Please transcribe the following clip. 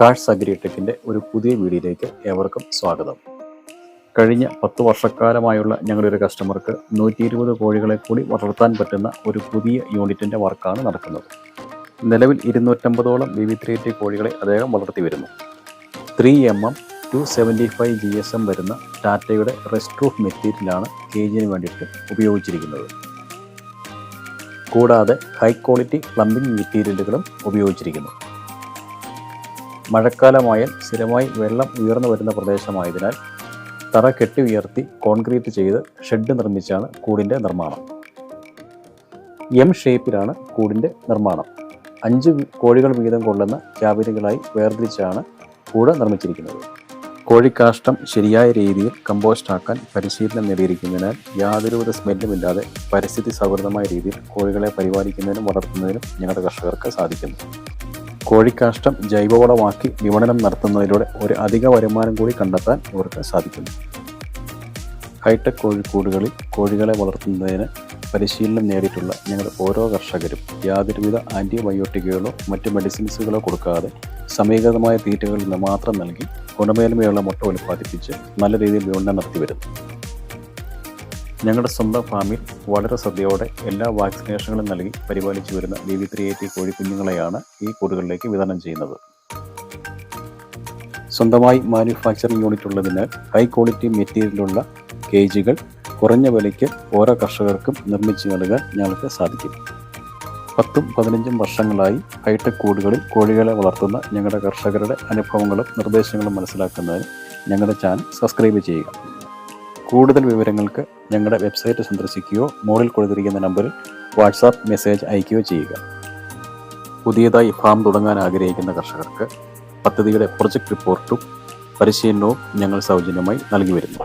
Cars അഗ്രിടെക്കിന്റെ ഒരു പുതിയ വീഡിയോയിലേക്ക് ഏവർക്കും സ്വാഗതം. കഴിഞ്ഞ പത്ത് വർഷക്കാലമായുള്ള ഞങ്ങളുടെ ഒരു കസ്റ്റമർക്ക് നൂറ്റി ഇരുപത് കോഴികളെ കൂടി വളർത്താൻ പറ്റുന്ന ഒരു പുതിയ യൂണിറ്റിന്റെ വർക്കാണ് നടക്കുന്നത്. നിലവിൽ ഇരുന്നൂറ്റമ്പതോളം ബി വി ത്രീ ടി കോഴികളെ അദ്ദേഹം വളർത്തി വരുന്നു. Three M M two seventy five G S M വരുന്ന ടാറ്റയുടെ റെസ്റ്റ് പ്രൂഫ് മെറ്റീരിയലാണ് കേജിന് വേണ്ടിയിട്ട് ഉപയോഗിച്ചിരിക്കുന്നത്. കൂടാതെ ഹൈ ക്വാളിറ്റി പ്ലംബിംഗ് മെറ്റീരിയലുകളും ഉപയോഗിച്ചിരിക്കുന്നു. മഴക്കാലമായാൽ സ്ഥിരമായി വെള്ളം ഉയർന്നു വരുന്ന പ്രദേശമായതിനാൽ തറ കെട്ടി ഉയർത്തി കോൺക്രീറ്റ് ചെയ്ത് ഷെഡ് നിർമ്മിച്ചാണ് കൂടിന്റെ നിർമ്മാണം. എം ഷേപ്പിലാണ് കൂടിന്റെ നിർമ്മാണം. അഞ്ച് കോഴികൾ വീതം കൊള്ളുന്ന ക്യാബിനുകളായി വേർതിരിച്ചാണ് കൂട് നിർമ്മിച്ചിരിക്കുന്നത്. കോഴിക്കാഷ്ടം ശരിയായ രീതിയിൽ കമ്പോസ്റ്റ് ആക്കാൻ പരിശീലനം നേടിയിരിക്കുന്നതിനാൽ യാതൊരുവിധ സ്മെല്ലുമില്ലാതെ പരിസ്ഥിതി സൗഹൃദമായ രീതിയിൽ കോഴികളെ പരിപാലിക്കുന്നതിനും വളർത്തുന്നതിനും ഞങ്ങളുടെ കർഷകർക്ക് സാധിക്കുന്നു. കോഴിക്കാഷ്ടം ജൈവവളമാക്കി വിപണനം നടത്തുന്നതിലൂടെ ഒരു അധിക വരുമാനം കൂടി കണ്ടെത്താൻ ഇവർക്ക് സാധിക്കുന്നു. ഹൈടെക് കോഴിക്കൂടുകളിൽ കോഴികളെ വളർത്തുന്നതിന് പരിശീലനം നേടിയിട്ടുള്ള ഞങ്ങളുടെ ഓരോ കർഷകരും യാതൊരുവിധ ആന്റിബയോട്ടിക്കുകളോ മറ്റ് മെഡിസിൻസുകളോ കൊടുക്കാതെ സമീകൃതമായ തീറ്റകളിൽ നിന്ന് മാത്രം നൽകി ഗുണമേന്മയുള്ള മുട്ട ഉൽപ്പാദിപ്പിച്ച് നല്ല രീതിയിൽ വിപണനം നടത്തി വരുന്നു ഞങ്ങളുടെ സ്വന്തം ഫാമിൽ വളരെ ശ്രദ്ധയോടെ എല്ലാ വാക്സിനേഷനുകളും നൽകി പരിപാലിച്ചു വരുന്ന ബി വി ത്രീ എയ്റ്റി കോഴിക്കുഞ്ഞുങ്ങളെയാണ് ഈ കൂടുകളിലേക്ക് വിതരണം ചെയ്യുന്നത്. സ്വന്തമായി മാനുഫാക്ചറിംഗ് യൂണിറ്റ് ഉള്ളതിനാൽ ഹൈ ക്വാളിറ്റി മെറ്റീരിയലുള്ള കേജുകൾ കുറഞ്ഞ വിലയ്ക്ക് ഓരോ കർഷകർക്കും നിർമ്മിച്ചു നൽകാൻ ഞങ്ങൾക്ക് സാധിക്കും. പത്തും പതിനഞ്ചും വർഷങ്ങളായി ഹൈടെക് കൂടുകളിൽ കോഴികളെ വളർത്തുന്ന ഞങ്ങളുടെ കർഷകരുടെ അനുഭവങ്ങളും നിർദ്ദേശങ്ങളും മനസ്സിലാക്കുന്നതിന് ഞങ്ങളുടെ ചാനൽ സബ്സ്ക്രൈബ് ചെയ്യുക. കൂടുതൽ വിവരങ്ങൾക്ക് ഞങ്ങളുടെ വെബ്സൈറ്റ് സന്ദർശിക്കുകയോ മുകളിൽ കൊടുത്തിരിക്കുന്ന നമ്പറിൽ വാട്സാപ്പ് മെസ്സേജ് അയക്കുകയോ ചെയ്യുക. പുതിയതായി ഫാം തുടങ്ങാൻ ആഗ്രഹിക്കുന്ന കർഷകർക്ക് പദ്ധതിയുടെ പ്രൊജക്ട് റിപ്പോർട്ടും പരിശീലനവും ഞങ്ങൾ സൗജന്യമായി നൽകി വരുന്നു.